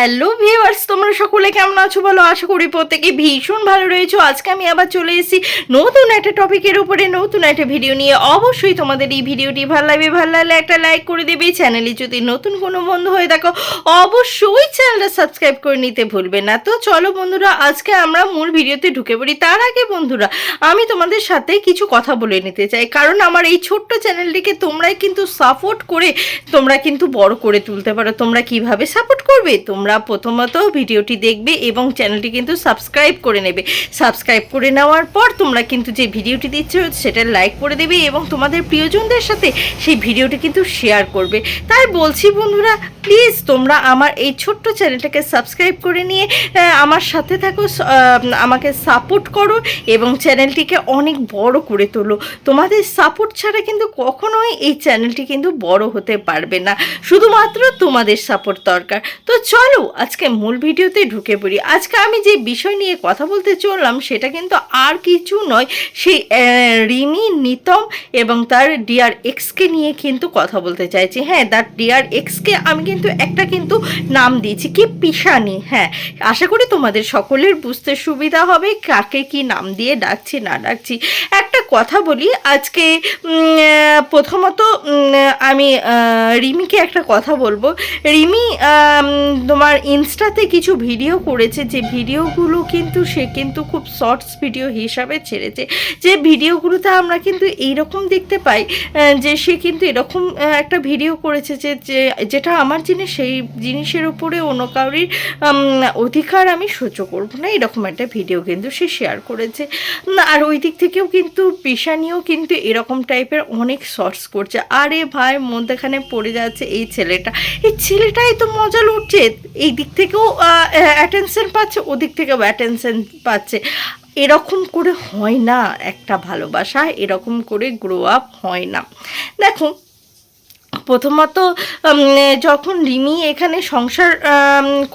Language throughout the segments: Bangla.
হ্যালো ভিউয়ার্স তোমরা সকলে কেমন আছো? বলো, আশা করি প্রত্যেকে ভীষণ ভালো রয়েছো। আজকে আমি আবার চলে এসেছি নতুন একটা টপিকের উপরে, নতুন একটা ভিডিও নিয়ে। অবশ্যই তোমাদের এই ভিডিওটি ভালো লাগবে। ভালো লাগলে একটা লাইক করে দেবে। চ্যানেলে যদি নতুন কোনো বন্ধু হয়ে থাকো, অবশ্যই চ্যানেলটা সাবস্ক্রাইব করে নিতে ভুলবে না। তো চলো বন্ধুরা, আজকে আমরা মূল ভিডিওতে ঢুকে পড়ি। তার আগে বন্ধুরা, আমি তোমাদের সাথে কিছু কথা বলে নিতে চাই। কারণ আমার এই ছোট্ট চ্যানেলটিকে তোমরাই কিন্তু সাপোর্ট করে, তোমরা কিন্তু বড় করে তুলতে পারো। তোমরা কীভাবে সাপোর্ট করবে? তোমরা প্রথমত ভিডিওটি দেখবে এবং চ্যানেলটি কিন্তু সাবস্ক্রাইব করে নেবে। সাবস্ক্রাইব করে নেওয়ার পর তোমরা কিন্তু যে ভিডিওটি দিচ্ছ সেটা লাইক করে দেবে এবং তোমাদের প্রিয়জনদের সাথে সেই ভিডিওটি কিন্তু শেয়ার করবে। তাই বলছি বন্ধুরা প্লিজ তোমরা আমার এই ছোট্ট চ্যানেলটাকে সাবস্ক্রাইব করে নিয়ে আমার সাথে থাকো আমাকে সাপোর্ট করো এবং চ্যানেলটিকে অনেক বড় করে তোলো। তোমাদের সাপোর্ট ছাড়া কিন্তু কখনোই এই চ্যানেলটি কিন্তু বড় হতে পারবে না। শুধুমাত্র তোমাদের সাপোর্ট দরকার। তো চলো আজকে মূল ভিডিওতে ঢুকে পড়ি। আজকে আমি যে বিষয় নিয়ে কথা বলতে চললাম সেটা কিন্তু আর কিছু নয়। সেই রিমি নিতম এবং তার ডিআর এক্সকে নিয়ে কিন্তু কথা বলতে চাইছি। হ্যাঁ তার ডিআর এক্সকে আমি কিন্তু একটা কিন্তু নাম দিয়েছি কি পিসানি হ্যাঁ আশা করি তোমাদের সকলের বুঝতে সুবিধা হবে কাকে কি নাম দিয়ে ডাকছি না ডাকছি। একটা কথা বলি আজকে প্রথমত আমি রিমিকে একটা কথা বলব। রিমি আম, তোমার ইনস্টাতে কিছু ভিডিও করেছে, যে ভিডিওগুলো কিন্তু সে কিন্তু খুব শর্টস ভিডিও হিসাবে ছেড়েছে। যে ভিডিওগুলোতে আমরা কিন্তু এইরকম দেখতে পাই যে সে কিন্তু এরকম একটা ভিডিও করেছে যে, যে- যেটা আমার জিনিস, সেই জিনিসের উপরে অন্য কাউরির অধিকার আমি সহ্য করব না, এরকম একটা ভিডিও কিন্তু সে শেয়ার করেছে। আর ওই দিক থেকেও কিন্তু পেশানিও কিন্তু এরকম টাইপের অনেক শর্টস করছে। আরে ভাই, মধ্যেখানে পড়ে যাচ্ছে এই ছেলেটা। এই ছেলেটাই তো মজা লুটছে। এই দিক থেকেও অ্যাটেনশন পাচ্ছে ওদিক থেকেও অ্যাটেনশন পাচ্ছে। এরকম করে হয় না একটা ভালোবাসা, এরকম করে গ্রো আপ হয় না। দেখো প্রথমত যখন রিমি এখানে সংসার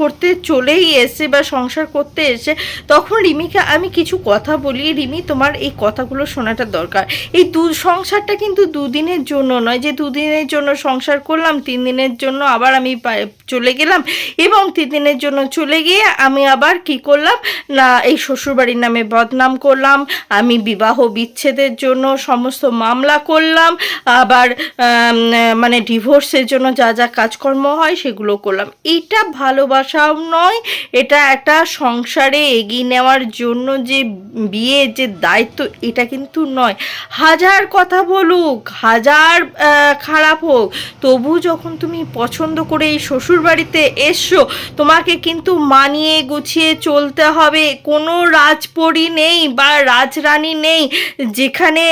করতে চলেই এসে বা সংসার করতে এসে, তখন রিমিকে আমি কিছু কথা বলি। রিমি, তোমার এই কথাগুলো শোনাটা দরকার। এই দু, সংসারটা কিন্তু দুদিনের জন্য নয় যে দুদিনের জন্য সংসার করলাম, তিন দিনের জন্য আবার আমি চলে গেলাম এবং তিন দিনের জন্য চলে গিয়ে আমি আবার কি করলাম? না, এই শ্বশুরবাড়ির নামে বদনাম করলাম, আমি বিবাহ বিচ্ছেদের জন্য সমস্ত মামলা করলাম, আবার মানে ডিভোর্সের জন্য যা যা কাজকর্ম হয় সেগুলো করলাম। এটা ভালোবাসাও নয়, এটা একটা সংসারে এগিয়ে নেওয়ার জন্য যে বিয়ে যে দায়িত্ব, এটা কিন্তু নয়। হাজার কথা বলুক, হাজার খারাপ হোক, তবু যখন তুমি পছন্দ করে এই শ্বশুরবাড়িতে এসছো, তোমাকে কিন্তু মানিয়ে গুছিয়ে চলতে হবে। কোনো রাজপরি নেই বা রাজরানী নেই, যেখানে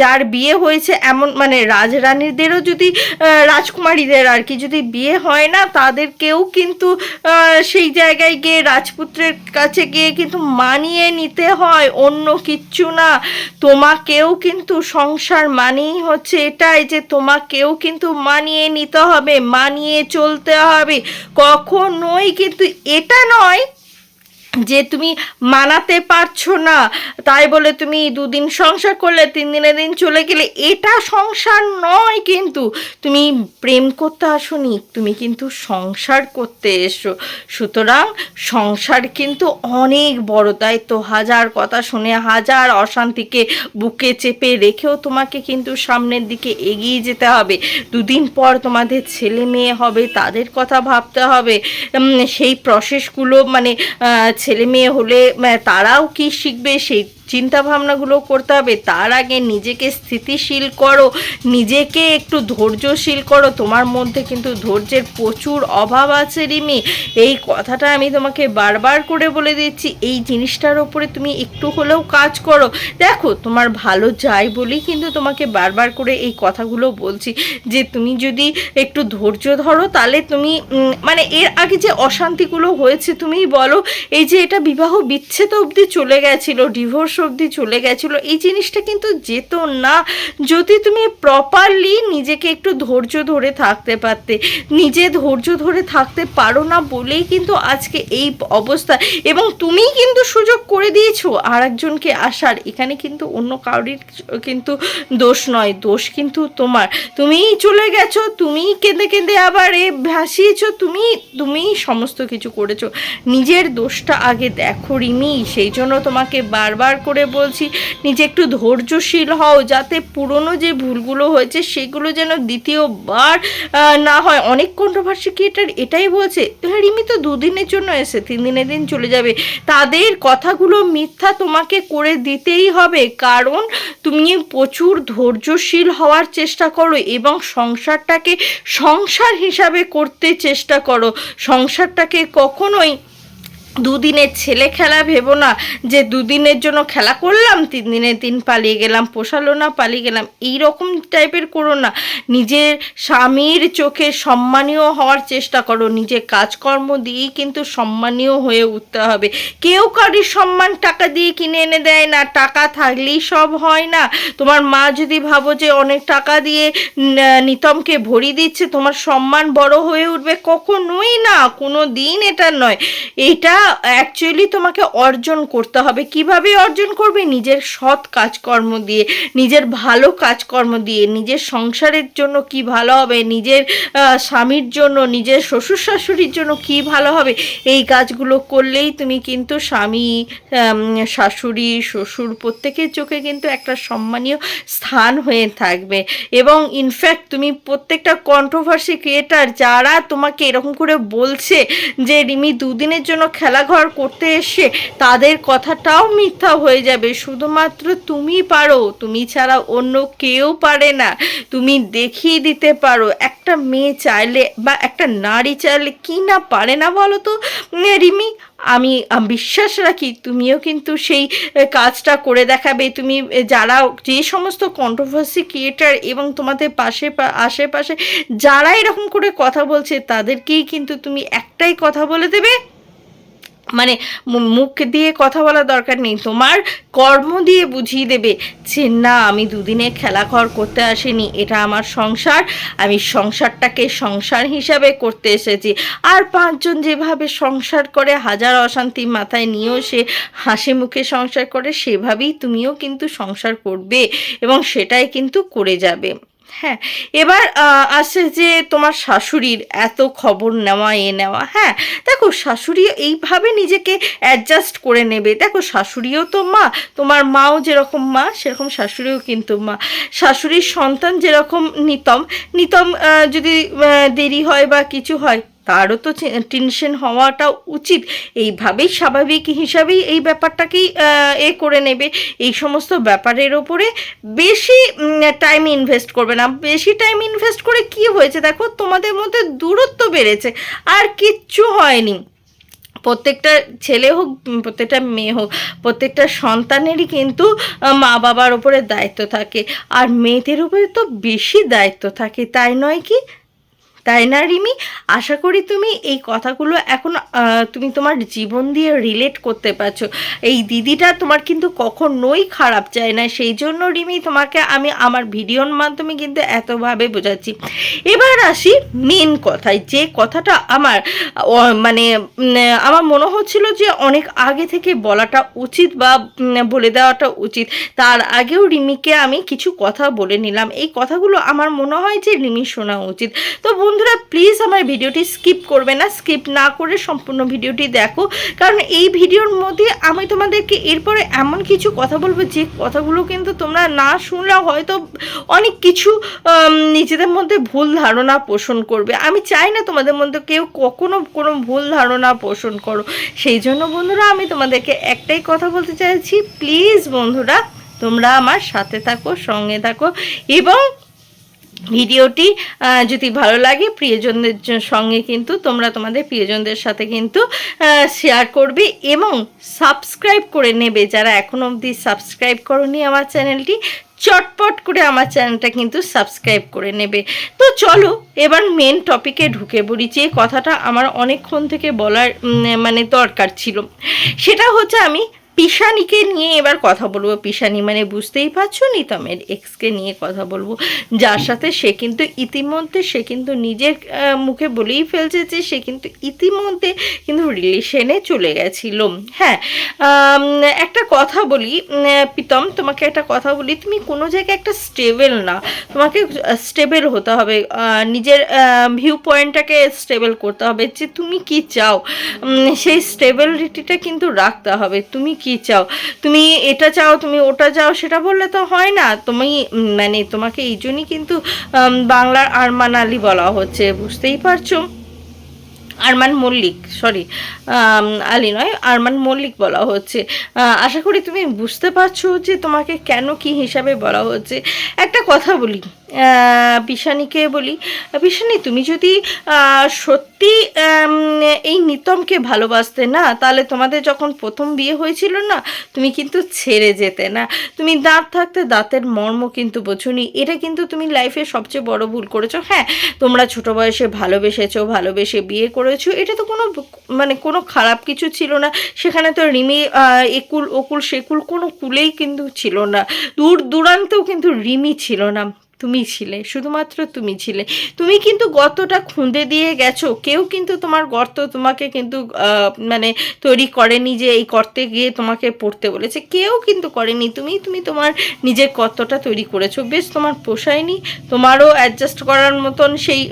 যার বিয়ে হয়েছে এমন মানে রাজরানীদেরও যদি রাজকুমারীদের আর কি। যদি বিয়ে হয় না, তাদেরকেও কিন্তু সেই জায়গায় গিয়ে রাজপুত্রের কাছে গিয়ে কিন্তু মানিয়ে নিতে হয়, অন্য কিচ্ছু না। তোমাকেও কিন্তু সংসার মানেই হচ্ছে এটাই যে তোমাকেও কিন্তু মানিয়ে নিতে হবে, মানিয়ে চলতে হবে। কখনোই কিন্তু এটা নয় যে তুমি মানাতে পারছ না, তাই বলে তুমি দুদিন সংসার করলে, তিন দিনের দিন চলে গেলে, এটা সংসার নয় কিন্তু। তুমি প্রেম করতে আসোনি, তুমি কিন্তু সংসার করতে এসো। সুতরাং সংসার কিন্তু অনেক বড় দায়িত্ব হাজার কথা শুনে, হাজার অশান্তিকে বুকে চেপে রেখেও তোমাকে কিন্তু সামনের দিকে এগিয়ে যেতে হবে। দুদিন পর তোমাদের ছেলে মেয়ে হবে, তাদের কথা ভাবতে হবে। সেই প্রসেসগুলো মানে ছেলে মেয়ে হলে আহ, তারাও কি শিখবে সেই চিন্তা ভাবনাগুলো করতে হবে। তার আগে নিজেকে স্থিতিশীল করো, নিজেকে একটু ধৈর্যশীল করো। তোমার মধ্যে কিন্তু ধৈর্যের প্রচুর অভাব আছে রিমি। এই কথাটা আমি তোমাকে বারবার করে বলে দিচ্ছি। এই জিনিসটার ওপরে তুমি একটু হলেও কাজ করো। দেখো, তোমার ভালো যাই বলি কিন্তু তোমাকে বারবার করে এই কথাগুলো বলছি। যে তুমি যদি একটু ধৈর্য ধরো, তাহলে তুমি মানে এর আগে যে অশান্তিগুলো হয়েছে তুমি বলো। এই যে এটা বিবাহ বিচ্ছেদ অবধি চলে গেছিল, ডিভোর্স অবধি চলে গেছিল। এই জিনিসটা কিন্তু যেত না। যদি তুমি প্রপারলি নিজেকে একটু ধৈর্য ধরে থাকতে পারতে, নিজে ধৈর্য ধরে থাকতে পারো না বলেই কিন্তু আজকে এই অবস্থা। এবং তুমিই কিন্তু সুযোগ করে দিয়েছ আর একজনকে আসার। এখানে কিন্তু অন্য কারোর কিন্তু দোষ নয়, দোষ কিন্তু তোমার। তুমিই চলে গেছো, তুমিই কেঁদে কেঁদে আবার এ ভাসিয়েছো তুমি তুমিই সমস্ত কিছু করেছ। নিজের দোষটা আগে দেখো রিমি, সেই জন্য তোমাকে বারবার করে বলছি, নিজে একটু ধৈর্যশীল হও যাতে পুরনো যে ভুলগুলো হয়েছে সেগুলো যেন দ্বিতীয়বার না হয়। অনেক কন্ট্রোভার্সি ক্রিয়েটার এটাই বলছে হ্যাঁ রিমি তো দুদিনের জন্য এসে তিন দিনের দিন চলে যাবে। তাদের কথাগুলো মিথ্যা তোমাকে করে দিতেই হবে। কারণ তুমি প্রচুর ধৈর্যশীল হওয়ার চেষ্টা করো এবং সংসারটাকে সংসার হিসাবে করতে চেষ্টা করো। সংসারটাকে কখনোই দুদিনের ছেলে খেলা, ভেবো না যে দুদিনের জন্য খেলা করলাম, তিন দিন পালিয়ে গেলাম, পোষালো না, পালিয়ে গেলাম এই রকম টাইপের করো না। নিজের স্বামীর চোখে সম্মানীয় হওয়ার চেষ্টা করো, নিজের কাজকর্ম দিয়েই কিন্তু সম্মানীয় হয়ে উঠতে হবে। কেউ কারোর সম্মান টাকা দিয়ে কিনে এনে দেয় না, টাকা থাকলেই সব হয় না। তোমার মা যদি ভাবো যে অনেক টাকা দিয়ে নিতমকে ভরি দিচ্ছে, তোমার সম্মান বড় হয়ে উঠবে, কখনোই না, কোনো দিন এটা নয়। এটা অ্যাকচুয়ালি তোমাকে অর্জন করতে হবে। কীভাবে অর্জন করবে? নিজের সৎ কাজকর্ম দিয়ে, নিজের ভালো কাজকর্ম দিয়ে, নিজের সংসারের জন্য কি ভালো হবে, নিজের স্বামীর জন্য, নিজের শ্বশুর শাশুড়ির জন্য কি ভালো হবে? এই কাজগুলো করলেই তুমি কিন্তু স্বামী শাশুড়ি, শ্বশুর প্রত্যেকের চোখে কিন্তু একটা সম্মানীয় স্থান হয়ে থাকবে। এবং ইনফ্যাক্ট তুমি প্রত্যেকটা কন্ট্রোভার্সি ক্রিয়েটার যারা তোমাকে এরকম করে বলছে যে, রিমি, দুদিনের জন্য খেলাঘর করতে এসে তাদের কথাটাও মিথ্যা হয়ে যাবে। শুধুমাত্র তুমি পারো, তুমি ছাড়া অন্য কেউ পারে না। তুমি দেখিয়ে দিতে পারো, একটা মেয়ে চাইলে বা একটা নারী চাইলে কি না পারে না বলো তো? রিমি, আমি বিশ্বাস রাখি, তুমিও কিন্তু সেই কাজটা করে দেখাবে। তুমি যারা যে সমস্ত কন্ট্রোভার্সি ক্রিয়েটার এবং তোমাদের পাশে আশেপাশে যারা এরকম করে কথা বলছে, তাদেরকেই কিন্তু তুমি একটাই কথা বলে দেবে। মানে মুখ দিয়ে কথা বলার দরকার নেই। তোমার কর্ম দিয়ে বুঝিয়ে দেবে যে, না, আমি দুদিনে খেলাঘর করতে আসিনি। এটা আমার সংসার। আমি সংসারটাকে সংসার হিসাবে করতে এসেছি। আর পাঁচজন যেভাবে সংসার করে, হাজার অশান্তি মাথায় নিয়েও সে হাসি মুখে সংসার করে, সেভাবেই তুমিও কিন্তু সংসার করবে এবং সেটাই কিন্তু করে যাবে। হ্যাঁ এবার আসে যে তোমার শাশুড়ির এত খবর নেওয়া, এ নেওয়া হ্যাঁ দেখো শাশুড়ি এইভাবে নিজেকে অ্যাডজাস্ট করে নেবে। দেখো শাশুড়িও তো মা, তোমার মাও যেরকম মা, সেরকম শাশুড়িও কিন্তু মা। শাশুড়ির সন্তান যেরকম নিতম নিতম যদি দেরি হয় বা কিছু হয় তারও তো টেনশন হওয়াটা উচিত। এইভাবেই স্বাভাবিক হিসাবেই এই ব্যাপারটাকেই এ করে নেবে। এই সমস্ত ব্যাপারের ওপরে বেশি টাইম ইনভেস্ট করবে না। বেশি টাইম ইনভেস্ট করে কি হয়েছে? দেখো, তোমাদের মধ্যে দূরত্ব বেড়েছে। আর কিচ্ছু হয়নি। প্রত্যেকটা ছেলে হোক প্রত্যেকটা মেয়ে হোক, প্রত্যেকটা সন্তানেরই কিন্তু মা বাবার ওপরে দায়িত্ব থাকে। আর মেয়েদের উপরে তো বেশি দায়িত্ব থাকে। তাই নয় কি? তাই না, রিমি? আশা করি তুমি এই কথাগুলো এখন তুমি তোমার জীবন দিয়ে রিলেট করতে পারছ। এই দিদিটা তোমার কিন্তু কখনোই খারাপ চায় না। সেই জন্য, রিমি, তোমাকে আমি আমার ভিডিওর মাধ্যমে কিন্তু এতভাবে বোঝাচ্ছি। এবার আসি মেন কথায়। যে কথাটা আমার মানে আমার মনে হচ্ছিল যে অনেক আগে থেকে বলাটা উচিত বা বলে দেওয়াটা উচিত। তার আগেও রিমিকে আমি কিছু কথা বলে নিলাম। এই কথাগুলো আমার মনে হয় যে রিমি শোনা উচিত। তো বন্ধুরা প্লিজ আমার ভিডিওটি স্কিপ করবে না স্কিপ না করে সম্পূর্ণ ভিডিওটি দেখো। কারণ এই ভিডিওর মধ্যে আমি তোমাদেরকে এরপরে এমন কিছু কথা বলব, যে কথাগুলো কিন্তু তোমরা না শুনলে হয়তো অনেক কিছু নিজেদের মধ্যে ভুল ধারণা পোষণ করবে। আমি চাই না তোমাদের মধ্যে কেউ কখনো কোনো ভুল ধারণা পোষণ করো। সেই জন্য বন্ধুরা, আমি তোমাদেরকে একটাই কথা বলতে চাইছি প্লিজ বন্ধুরা, তোমরা আমার সাথে থাকো, সঙ্গে থাকো, এবং ভিডিওটি যদি ভালো লাগে প্রিয়জনদের সঙ্গে কিন্তু তোমরা তোমাদের প্রিয়জনদের সাথে কিন্তু শেয়ার করবে এবং সাবস্ক্রাইব করে নেবে। যারা এখনও অবধি সাবস্ক্রাইব করনি আমার চ্যানেলটি চটপট করে আমার চ্যানেলটা কিন্তু সাবস্ক্রাইব করে নেবে। তো চলো, এবার মেন টপিকে ঢুকে পড়ি। যে কথাটা আমার অনেকক্ষণ থেকে বলার মানে দরকার ছিল। সেটা হচ্ছে আমি পিসানিকে নিয়ে এবার কথা বলব। পিসানি মানে বুঝতেই পারছ, নিতমের এক্সকে নিয়ে কথা বলব। যার সাথে সে কিন্তু ইতিমধ্যে, সে কিন্তু নিজের মুখে বলেই ফেলছে যে সে কিন্তু ইতিমধ্যে কিন্তু রিলেশনে চলে গেছিল। হ্যাঁ একটা কথা বলি প্রীতম, তোমাকে একটা কথা বলি, তুমি কোনো জায়গায় একটা স্টেবেল না। তোমাকে স্টেবেল হতে হবে নিজের ভিউ পয়েন্টটাকে স্টেবেল করতে হবে যে তুমি কি চাও। সেই স্টেবিলিটিটা কিন্তু রাখতে হবে। তুমি কি চাও? তুমি এটা চাও, তুমি ওটা চাও, সেটা বললে তো হয় না। তুমি মানে তোমাকে এই জন্যই কিন্তু বাংলার আরমান আলী বলা হচ্ছে, বুঝতেই পারছ? আরমান মল্লিক সরি আলী নয়, আরমান মল্লিক বলা হচ্ছে। আশা করি তুমি বুঝতে পারছ যে তোমাকে কেন কি হিসাবে বলা হচ্ছে। একটা কথা বলি পিসানিকে বলি পিসানি তুমি যদি সত্যি এই নিতমকে ভালোবাসতে না, তাহলে তোমাদের যখন প্রথম বিয়ে হয়েছিল না, তুমি কিন্তু ছেড়ে যেতে না। তুমি দাঁত থাকতে দাঁতের মর্ম কিন্তু বোঝনি। এটা কিন্তু তুমি লাইফে সবচেয়ে বড় ভুল করেছ। হ্যাঁ তোমরা ছোট বয়সে ভালোবেসেছো, ভালোবেসে বিয়ে করেছ। এটা তো কোনো মানে কোনো খারাপ কিছু ছিল না। সেখানে তো রিমি একুল ওকুল সেকুল কোনো কুলেই কিন্তু ছিল না। দূর দূরান্তেও কিন্তু রিমি ছিল না। তুমি ছিলে, শুধুমাত্র তুমি ছিলে। তুমি কিন্তু গর্তটা খুঁদে দিয়ে গেছো। কেউ কিন্তু তোমার গর্ত তোমাকে কিন্তু মানে তৈরি করেনি যে এই গর্তে গিয়ে তোমাকে পড়তে বলেছে। কেউ কিন্তু করেনি। তুমি তুমি তোমার নিজের গর্তটা তৈরি করেছ। বেশ, তোমার পোষায়নি। তোমারও অ্যাডজাস্ট করার মতন সেই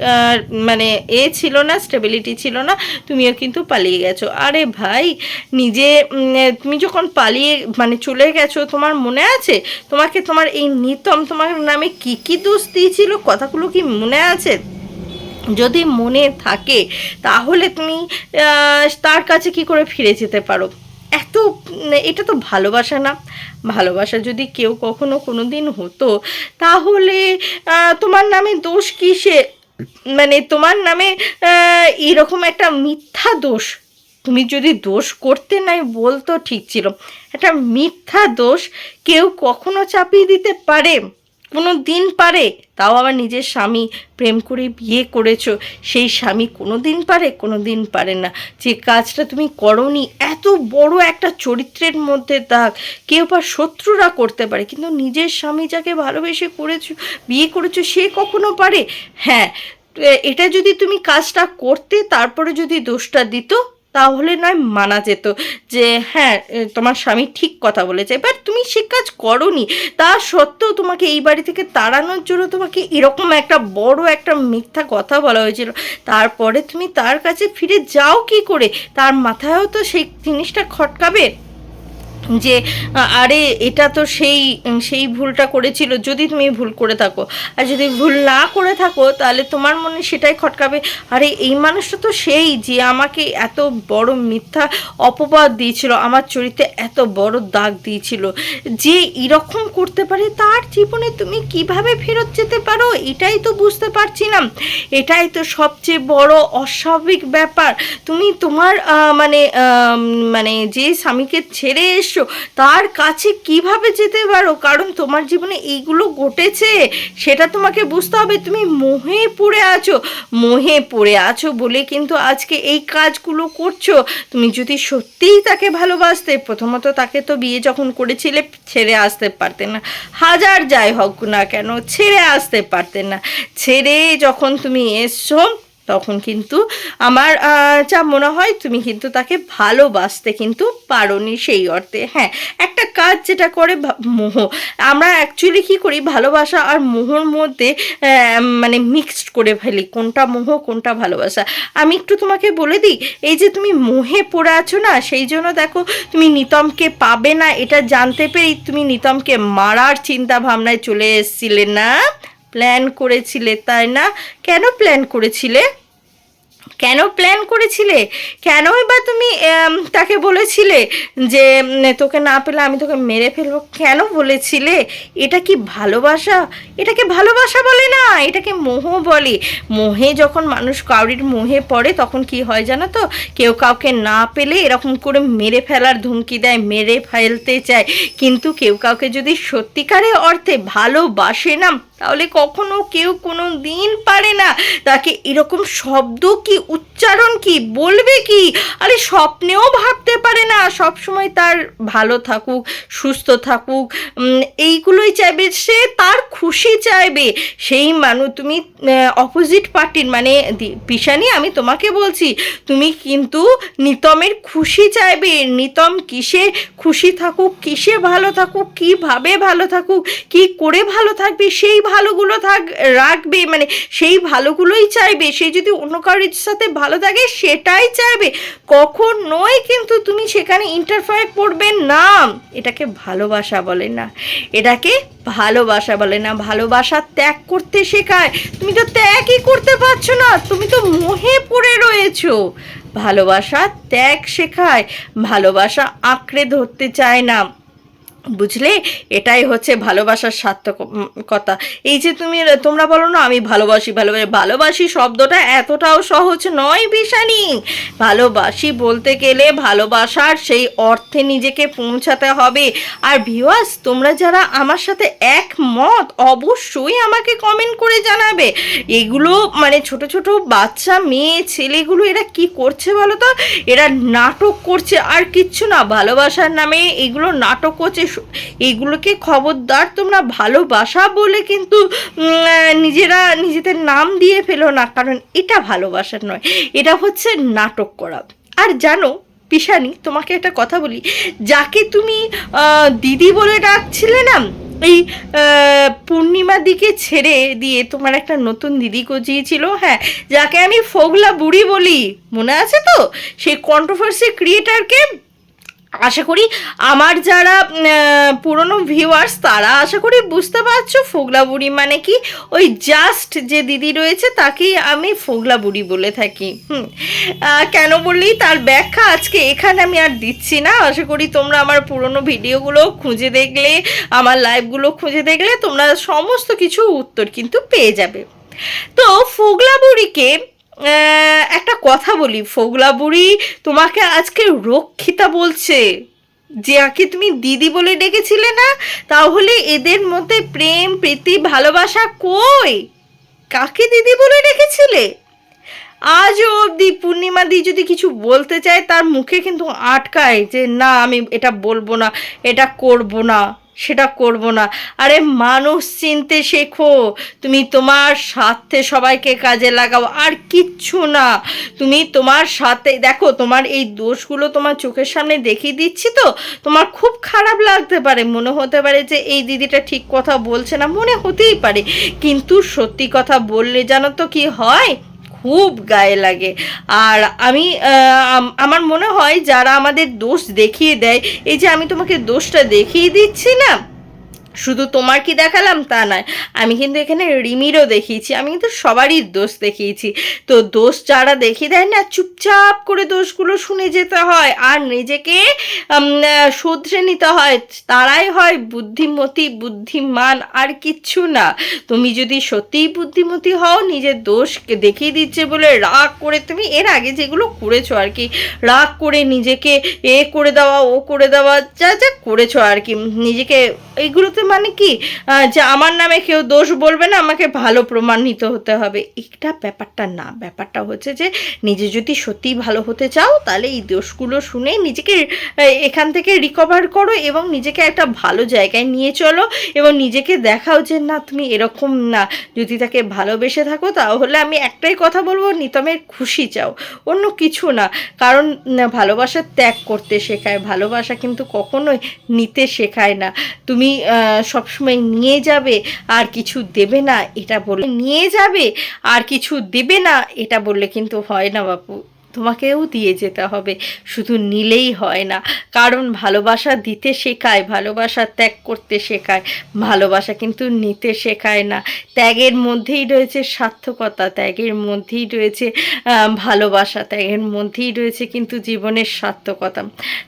মানে এ ছিল না স্টেবিলিটি ছিল না। তুমিও কিন্তু পালিয়ে গেছো। আরে ভাই, নিজে তুমি যখন পালিয়ে মানে চলে গেছো, তোমার মনে আছে? তোমাকে তোমার এই নিতম তোমার নামে কি কি দোষ দিয়েছিল কথাগুলো কি মনে আছে? যদি মনে থাকে, তাহলে তুমি তার কাছে কি করে ফিরে যেতে পারো? এত, এটা তো ভালোবাসা না। ভালোবাসা যদি কেউ কখনো কোনো দিন হতো, তাহলে তোমার নামে দোষ কিসে? মানে তোমার নামে এরকম একটা মিথ্যা দোষ। তুমি যদি দোষ করতে নাই বলতো ঠিক ছিল। একটা মিথ্যা দোষ কেউ কখনো চাপিয়ে দিতে পারে। কোনো দিন পারে, তাও আবার নিজের স্বামী প্রেম করে বিয়ে করেছ, সেই স্বামী কোনো দিন পারে, কোনো দিন পারে না। যে কাজটা তুমি করনি, এত বড় একটা চরিত্রের মধ্যে দাগ। কেউ বা শত্রুরা করতে পারে, কিন্তু নিজের স্বামী যাকে ভালোবেসে করেছ, বিয়ে করেছ, সে কখনো পারে? হ্যাঁ এটা যদি তুমি কাজটা করতে, তারপরে যদি দোষটা দিত তাহলে নয় মানা যেত যে হ্যাঁ তোমার স্বামী ঠিক কথা বলেছে। এবার তুমি সে কাজ করনি, তা সত্ত্বেও তোমাকে এই বাড়ি থেকে তাড়ানোর জন্য তোমাকে এরকম একটা বড় একটা মিথ্যা কথা বলা হয়েছিল। তারপরে তুমি তার কাছে ফিরে যাও কি করে? তার মাথায়ও তো সেই জিনিসটা খটকাবে? যে আরে এটা তো সেই সেই ভুলটা করেছিল, যদি তুমি ভুল করে থাকো। আর যদি ভুল না করে থাকো, তাহলে তোমার মনে সেটাই খটকাবে। আরে এই মানুষটা তো সেই যে আমাকে এত বড় মিথ্যা অপবাদ দিয়েছিল, আমার চরিত্রে এত বড় দাগ দিয়েছিল। যে এরকম করতে পারে, তার জীবনে তুমি কীভাবে ফেরত যেতে পারো, এটাই তো বুঝতে পারছি না। এটাই তো সবচেয়ে বড় অস্বাভাবিক ব্যাপার। তুমি তোমার মানে মানে যে স্বামীকে ছেড়ে এসছো তার কাছে কীভাবে যেতে পারো? কারণ তোমার জীবনে এইগুলো ঘটেছে, সেটা তোমাকে বুঝতে হবে। তুমি মোহে পড়ে আছো। মোহে পড়ে আছো বলে কিন্তু আজকে এই কাজগুলো করছ। তুমি যদি সত্যিই তাকে ভালোবাসতে, প্রথমত তাকে তো বিয়ে যখন করেছিলে, ছেড়ে আসতে পারতে না। হাজার যাই হোক না কেন, ছেড়ে আসতে পারতে না। ছেড়ে যখন তুমি এসছো তখন কিন্তু আমার যা মনে হয় তুমি কিন্তু তাকে ভালোবাসতে কিন্তু পারোনি সেই অর্থে। হ্যাঁ একটা কাজ যেটা করে মোহ, আমরা অ্যাকচুয়ালি কি করি? ভালোবাসা আর মোহর মধ্যে মানে মিক্সড করে ফেলি, কোনটা মোহ, কোনটা ভালোবাসা। আমি একটু তোমাকে বলে দিই, এই যে তুমি মোহে পড়ে আছো না, সেই জন্য দেখো, তুমি নিতমকে পাবে না, এটা জানতে পেরেই তুমি নিতমকে মারার চিন্তা ভাবনায় চলে এসেছিলে না? প্ল্যান করেছিলে তাই না? কেন প্ল্যান করেছিলে? কেন প্ল্যান করেছিলে? কেনই বা তুমি তাকে বলেছিলে যে তোকে না পেলে আমি তোকে মেরে ফেলব? কেন বলেছিলে? এটা কি ভালোবাসা? এটাকে ভালোবাসা বলে না? এটাকে মোহ বলে? মোহে যখন মানুষ কাউরির মোহে পড়ে, তখন কি হয় জানো তো? কেউ কাউকে না পেলে এরকম করে মেরে ফেলার ধমকি দেয়, মেরে ফেলতে চায়। কিন্তু কেউ কাউকে যদি সত্যিকারে অর্থে ভালোবাসে না, তাহলে কখনো কেউ কোনো দিন পারে না। তাকে এরকম শব্দ কি উচ্চারণ কি? বলবে কি? আরে স্বপ্নেও ভাবতে পারে না। সব সময় তার ভালো থাকুক, সুস্থ থাকুক এইগুলোই চাইবে। সে তার খুশি চাইবে। সেই মানুষ তুমি অপোজিট পার্টির মানে পিসানি আমি তোমাকে বলছি, তুমি কিন্তু নিতমের খুশি চাইবে। নিতম কিসে খুশি থাকুক, কিসে ভালো থাকুক, কীভাবে ভালো থাকুক, কি করে ভালো থাকবে, সেই ভালোগুলো থাক, রাখবে। মানে সেই ভালোগুলোই চাইবে। সে যদি অন্য কারোর সাথে ভালো থাকে সেটাই চাইবে। কখনোই কিন্তু তুমি সেখানে ইন্টারফায়ার করবে না। এটাকে ভালোবাসা বলে না। এটাকে ভালোবাসা বলে না। ভালোবাসা ত্যাগ করতে শেখায়। তুমি তো ত্যাগই করতে পারছ না। তুমি তো মোহে পড়ে রয়েছো। ভালোবাসা ত্যাগ শেখায়। ভালোবাসা আঁকড়ে ধরতে চায় না। বুঝলে? এটাই হচ্ছে ভালোবাসার সার্থকতা এই যে তুমি, তোমরা বলো না, আমি ভালোবাসি ভালোবাসি ভালোবাসি শব্দটা এতটাও সহজ নয় বিশানি ভালোবাসি বলতে গেলে ভালোবাসার সেই অর্থে নিজেকে পৌঁছাতে হবে। আর ভিওয়াস তোমরা যারা আমার সাথে একমত, অবশ্যই আমাকে কমেন্ট করে জানাবে। এগুলো মানে ছোট ছোট বাচ্চা, মেয়ে, ছেলেগুলো এরা কি করছে বলো তো? এরা নাটক করছে। আর কিচ্ছু না, ভালোবাসার নামে এগুলো নাটক করছে। এইগুলোকে খবরদার তোমরা ভালোবাসা বলে কিন্তু নিজেরা নিজেদের নাম দিয়ে ফেলো না, কারণ এটা ভালোবাসা নয়। এটা হচ্ছে নাটক করা। আর জানো পিসানি তোমাকে একটা কথা বলি। যাকে তুমি দিদি বলে ডাকছিলে না, এই পূর্ণিমা দিকে ছেড়ে দিয়ে তোমার একটা নতুন দিদি গজিয়েছিল হ্যাঁ যাকে আমি ফোগলা বুড়ি বলি। মনে আছে তো? সেই কন্ট্রোভার্সি ক্রিয়েটারকে আশা করি আমার যারা পুরনো ভিউয়ার্স তারা আশা করি বুঝতে পারছ ফোগলা বুড়ি মানে কি? ওই জাস্ট যে দিদি রয়েছে তাকেই আমি ফোগলা বুড়ি বলে থাকি। হুম। কেন বললি? তার ব্যাখ্যা আজকে এখানে আমি আর দিচ্ছি না। আশা করি তোমরা আমার পুরনো ভিডিওগুলো খুঁজে দেখলে, আমার লাইভগুলো খুঁজে দেখলে তোমরা সমস্ত কিছু উত্তর কিন্তু পেয়ে যাবে। তো ফোগলা বুড়িকে একটা কথা বলি, ফোগলা বুড়ি তোমাকে আজকে রক্ষিতা বলছে। যাকে তুমি দিদি বলে ডেকেছিলে না? তাহলে এদের মধ্যে প্রেম, প্রীতি, ভালোবাসা কই? কাকে দিদি বলে ডেকেছিলে? আজও অবধি পূর্ণিমা দি যদি কিছু বলতে চায়, তার মুখে কিন্তু আটকায় যে, না, আমি এটা বলব না, এটা করব না। সেটা করব না। আরে মানুষ চিনতে শেখো, তুমি তোমার স্বার্থে সবাইকে কাজে লাগাও, আর কিচ্ছু না। তুমি তোমার সাথে দেখো তোমার এই দোষগুলো তোমার চোখের সামনে দেখিয়ে দিচ্ছি তো, তোমার খুব খারাপ লাগতে পারে। মনে হতে পারে যে এই দিদিটা ঠিক কথা বলছে না, মনে হতেই পারে। কিন্তু সত্যি কথা বললে জানো তো কি হয়? খুব গায়ে লাগে। আর আমি আমার মনে হয় যারা আমাদের দোষ দেখিয়ে দেয়, এই যে আমি তোমাকে দোষটা দেখিয়ে দিচ্ছি না শুধু তোমার কি দেখালাম? তা নয়। আমি কিন্তু এখানে রিমিরও দেখিয়েছি। আমি কিন্তু সবারই দোষ দেখিয়েছি। তো দোষ যারা দেখিয়ে দেয় না, চুপচাপ করে দোষগুলো শুনে যেতে হয়। আর নিজেকে শুধরে নিতে হয়। তারাই হয় বুদ্ধিমতী, বুদ্ধিমান আর কিচ্ছু না। তুমি যদি সত্যিই বুদ্ধিমতী হও, নিজের দোষকে দেখিয়ে দিচ্ছে বলে রাগ করে তুমি এর আগে যেগুলো করেছ আর কি, রাগ করে নিজেকে এ করে দেওয়া, ও করে দেওয়া, যা যা করেছ আর কি, নিজেকে, এইগুলোতে মানে কি? যে আমার নামে কেউ দোষ বলবে না, আমাকে ভালো প্রমাণিত হতে হবে। এটা ব্যাপারটা না, ব্যাপারটা হচ্ছে যে নিজে যদি সত্যিই ভালো হতে চাও, তাহলে এই দোষগুলো শুনে নিজেকে এখান থেকে রিকভার করো এবং নিজেকে একটা ভালো জায়গায় নিয়ে চলো এবং নিজেকে দেখাও যে না, তুমি এরকম না। যদি তাকে ভালোবেসে থাকো, তাহলে আমি একটাই কথা বলব, নিতমের খুশি চাও। অন্য কিছু না। কারণ ভালোবাসা ত্যাগ করতে শেখায়। ভালোবাসা কিন্তু কখনোই নিতে শেখায় না। তুমি সবসময় নিয়ে যাবে, আর কিছু দেবে না, এটা বলে নিয়ে যাবে, আর কিছু দেবে না, এটা বললে কিন্তু হয় না বাপু। তোমাকেও দিয়ে যেতে হবে, শুধু নিলেই হয় না। কারণ ভালোবাসা দিতে শেখায়, ভালোবাসা ত্যাগ করতে শেখায়, ভালোবাসা কিন্তু নিতে শেখায় না। ত্যাগের মধ্যেই রয়েছে সার্থকতা, ত্যাগের মধ্যেই রয়েছে ভালোবাসা, ত্যাগের মধ্যেই রয়েছে কিন্তু জীবনের সার্থকতা।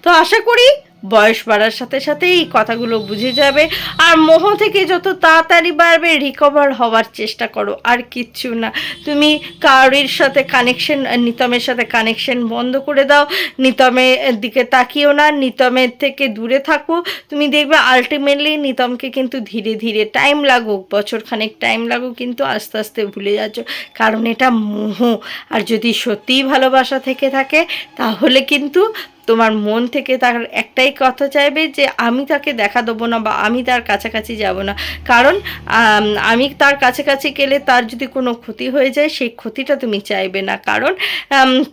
তো আশা করি বয়স বাড়ার সাথে সাথে এই কথাগুলো বুঝে যাবে। আর মোহ থেকে যত তাড়াতাড়ি বাড়বে রিকভার হওয়ার চেষ্টা করো। আর কিচ্ছু না। তুমি কারোর সাথে কানেকশন নিতমের সাথে কানেকশন বন্ধ করে দাও। নিতমের দিকে তাকিও না। নিতমের থেকে দূরে থাকো। তুমি দেখবে আলটিমেটলি নিতমকে কিন্তু ধীরে ধীরে টাইম লাগুক, বছর খানেক টাইম লাগুক, কিন্তু আস্তে আস্তে ভুলে যাচ্ছ। কারণ এটা মোহ। আর যদি সত্যিই ভালোবাসা থেকে থাকে, তাহলে কিন্তু তোমার মন থেকে তার একটাই কথা চাইবে যে আমি তাকে দেখা দেবো না বা আমি তার কাছাকাছি যাব না। কারণ, আমি তার কাছাকাছি গেলে তার যদি কোনো ক্ষতি হয়ে যায়, সেই ক্ষতিটা তুমি চাইবে না। কারণ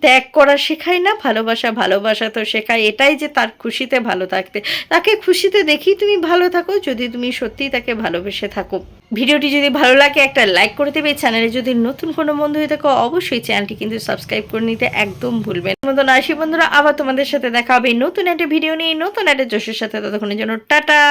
ত্যাগ করা শেখায় না, ভালোবাসা ভালোবাসা তো শেখায়। এটাই যে তার খুশিতে ভালো থাকতে। তাকে খুশিতে দেখি তুমি ভালো থাকো, যদি তুমি সত্যিই তাকে ভালোবেসে থাকো। ভিডিওটি যদি ভালো লাগে, একটা লাইক করে দেবে। চ্যানেলে যদি নতুন কোনো বন্ধু হয়ে থাকো, অবশ্যই চ্যানেলটি কিন্তু সাবস্ক্রাইব করে নিতে একদম ভুলবেন। মতন আসি বন্ধুরা, আবার তোমাদের সাথে দেখা হবে। নতুন একটা ভিডিও নিয়ে নতুন একটা জোশের সাথে। ততক্ষণের জন্য টাটা।